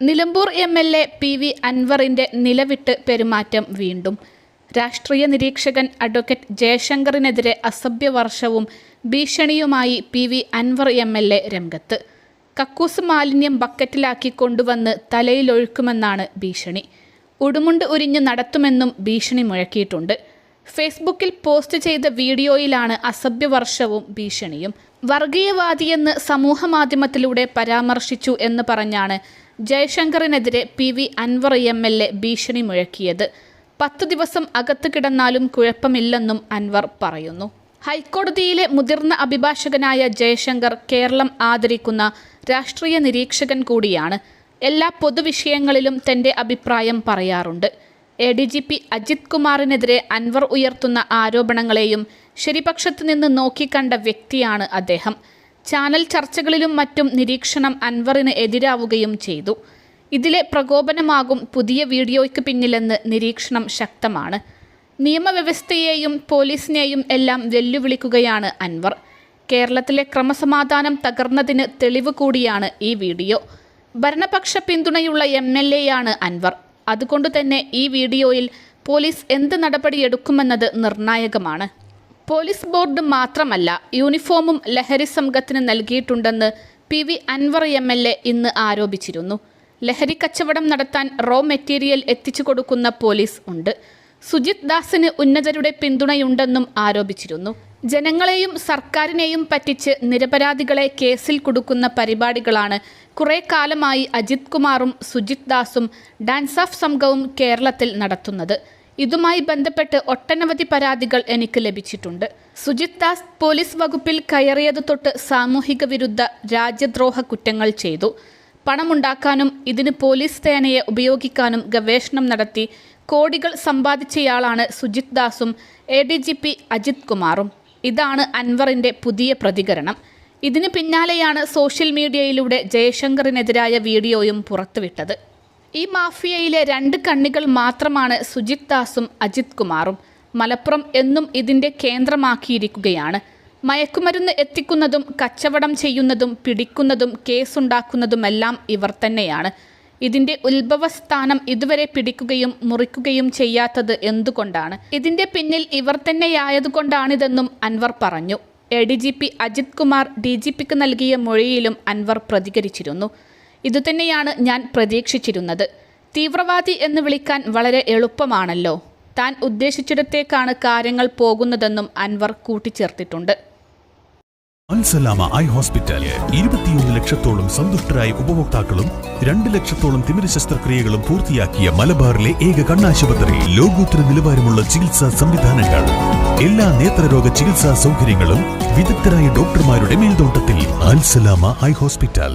Nilambur M L A P V അൻവറിന്റെ നിലവിട്ട് പെരുമാറ്റം വീണ്ടും. രാഷ്ട്രീയ നിരീക്ഷകൻ അഡ്വക്കേറ്റ് ജയശങ്കറിനെതിരെ അസഭ്യവർഷവും ഭീഷണിയുമായി P V Anvar M L A രംഗത്ത്. കക്കൂസ് മാലിന്യം ബക്കറ്റിലാക്കി കൊണ്ടുവന്ന് തലയിലൊഴുക്കുമെന്നാണ് ഭീഷണി. ഉടുമുണ്ട് ഉരിഞ്ഞ് നടത്തുമെന്നും ഭീഷണി മുഴക്കിയിട്ടുണ്ട്. ഫേസ്ബുക്കിൽ പോസ്റ്റ് ചെയ്ത വീഡിയോയിലാണ് അസഭ്യവർഷവും ഭീഷണിയും. വർഗീയവാദിയെന്ന് സമൂഹമാധ്യമത്തിലൂടെ പരാമർശിച്ചു എന്ന് പറഞ്ഞാണ് ജയശങ്കറിനെതിരെ P V Anvar M L A ഭീഷണി മുഴക്കിയത്. പത്തു ദിവസം അകത്ത് കിടന്നാലും കുഴപ്പമില്ലെന്നും അൻവർ പറയുന്നു. ഹൈക്കോടതിയിലെ മുതിർന്ന അഭിഭാഷകനായ ജയശങ്കർ കേരളം ആദരിക്കുന്ന രാഷ്ട്രീയ നിരീക്ഷകൻ കൂടിയാണ്. എല്ലാ പൊതുവിഷയങ്ങളിലും തന്റെ അഭിപ്രായം പറയാറുണ്ട്. A D G P Ajith കുമാറിനെതിരെ Anvar ഉയർത്തുന്ന ആരോപണങ്ങളെയും ശരിപക്ഷത്ത് നിന്ന് നോക്കിക്കണ്ട വ്യക്തിയാണ് അദ്ദേഹം. ചാനൽ ചർച്ചകളിലും മറ്റും നിരീക്ഷണം അൻവറിന് എതിരാവുകയും ചെയ്തു. ഇതിലെ പ്രകോപനമാകും പുതിയ വീഡിയോയ്ക്ക് പിന്നിലെന്ന് നിരീക്ഷണം ശക്തമാണ്. നിയമവ്യവസ്ഥയെയും പോലീസിനെയും എല്ലാം വെല്ലുവിളിക്കുകയാണ് അൻവർ. കേരളത്തിലെ ക്രമസമാധാനം തകർന്നതിന് തെളിവ് കൂടിയാണ് ഈ വീഡിയോ. ഭരണപക്ഷ പിന്തുണയുള്ള എം എൽ എയാണ് അൻവർ. അതുകൊണ്ട് തന്നെ ഈ വീഡിയോയിൽ പോലീസ് എന്ത് നടപടിയെടുക്കുമെന്നത് നിർണായകമാണ്. പോലീസ് ബോർഡ് മാത്രമല്ല യൂണിഫോമും ലഹരി സംഘത്തിന് നൽകിയിട്ടുണ്ടെന്ന് P V Anvar M L A ഇന്ന് ആരോപിച്ചിരുന്നു. ലഹരി കച്ചവടം നടത്താൻ റോ മെറ്റീരിയൽ എത്തിച്ചു കൊടുക്കുന്ന പോലീസ് ഉണ്ട്. സുജിത് ദാസിന് ഉന്നതരുടെ പിന്തുണയുണ്ടെന്നും ആരോപിച്ചിരുന്നു. ജനങ്ങളെയും സർക്കാരിനെയും പറ്റിച്ച് നിരപരാധികളെ കേസിൽ കൊടുക്കുന്ന പരിപാടികളാണ് കുറേ കാലമായി അജിത് കുമാറും സുജിത് ദാസും ഡാൻസ് ഓഫ് സംഘവും കേരളത്തിൽ നടത്തുന്നത്. ഇതുമായി ബന്ധപ്പെട്ട് ഒട്ടനവധി പരാതികൾ എനിക്ക് ലഭിച്ചിട്ടുണ്ട്. സുജിത് ദാസ് പോലീസ് വകുപ്പിൽ കയറിയത് തൊട്ട് സാമൂഹിക വിരുദ്ധ രാജ്യദ്രോഹ കുറ്റങ്ങൾ ചെയ്തു. പണമുണ്ടാക്കാനും ഇതിന് പോലീസ് സേനയെ ഉപയോഗിക്കാനും ഗവേഷണം നടത്തി കോടികൾ സമ്പാദിച്ചയാളാണ് Sujith ദാസും A D G P Ajith കുമാറും. ഇതാണ് അൻവറിന്റെ പുതിയ പ്രതികരണം. ഇതിന് പിന്നാലെയാണ് സോഷ്യൽ മീഡിയയിലൂടെ ജയശങ്കറിനെതിരായ വീഡിയോയും പുറത്തുവിട്ടത്. ഈ മാഫിയയിലെ രണ്ട് കണ്ണികൾ മാത്രമാണ് സുജിത് ദാസും അജിത് കുമാറും. മലപ്പുറം എന്നും ഇതിന്റെ കേന്ദ്രമാക്കിയിരിക്കുകയാണ്. മയക്കുമരുന്ന് എത്തിക്കുന്നതും കച്ചവടം ചെയ്യുന്നതും പിടിക്കുന്നതും കേസുണ്ടാക്കുന്നതുമെല്ലാം ഇവർ തന്നെയാണ്. ഇതിന്റെ ഉത്ഭവസ്ഥാനം ഇതുവരെ പിടിക്കുകയും മുറിക്കുകയും ചെയ്യാത്തത് എന്തുകൊണ്ടാണ്? ഇതിന്റെ പിന്നിൽ ഇവർ തന്നെയായതുകൊണ്ടാണിതെന്നും അൻവർ പറഞ്ഞു. A D G P Ajith Kumar D G പിക്ക് നൽകിയ മൊഴിയിലും അൻവർ പ്രതികരിച്ചിരുന്നു. ഇതുതന്നെയാണ് ഞാൻ പ്രതീക്ഷിച്ചിരുന്നത്. തീവ്രവാദി എന്ന് വിളിക്കാൻ വളരെ എളുപ്പമാണല്ലോ. താൻ ഉദ്ദേശിച്ചിടത്തേക്കാണ് കാര്യങ്ങൾ പോകുന്നതെന്നും അൻവർ കൂട്ടിച്ചേർത്തിട്ടുണ്ട്. അൽസലാമ ഐ ഹോസ്പിറ്റൽ ഇരുപത്തിയൊന്ന് ലക്ഷത്തോളം സന്തുഷ്ടരായ ഉപഭോക്താക്കളും രണ്ട് ലക്ഷത്തോളം തിമിര ശസ്ത്രക്രിയകളും പൂർത്തിയാക്കിയ മലബാറിലെ ഏക കണ്ണാശുപത്രി. ലോകോത്തര നിലവാരമുള്ള ചികിത്സാ സംവിധാനങ്ങൾ. എല്ലാ നേത്രരോഗ ചികിത്സാ സൗകര്യങ്ങളും വിദഗ്ധരായ ഡോക്ടർമാരുടെ മേൽനോട്ടത്തിൽ. Alsalama eye hospital.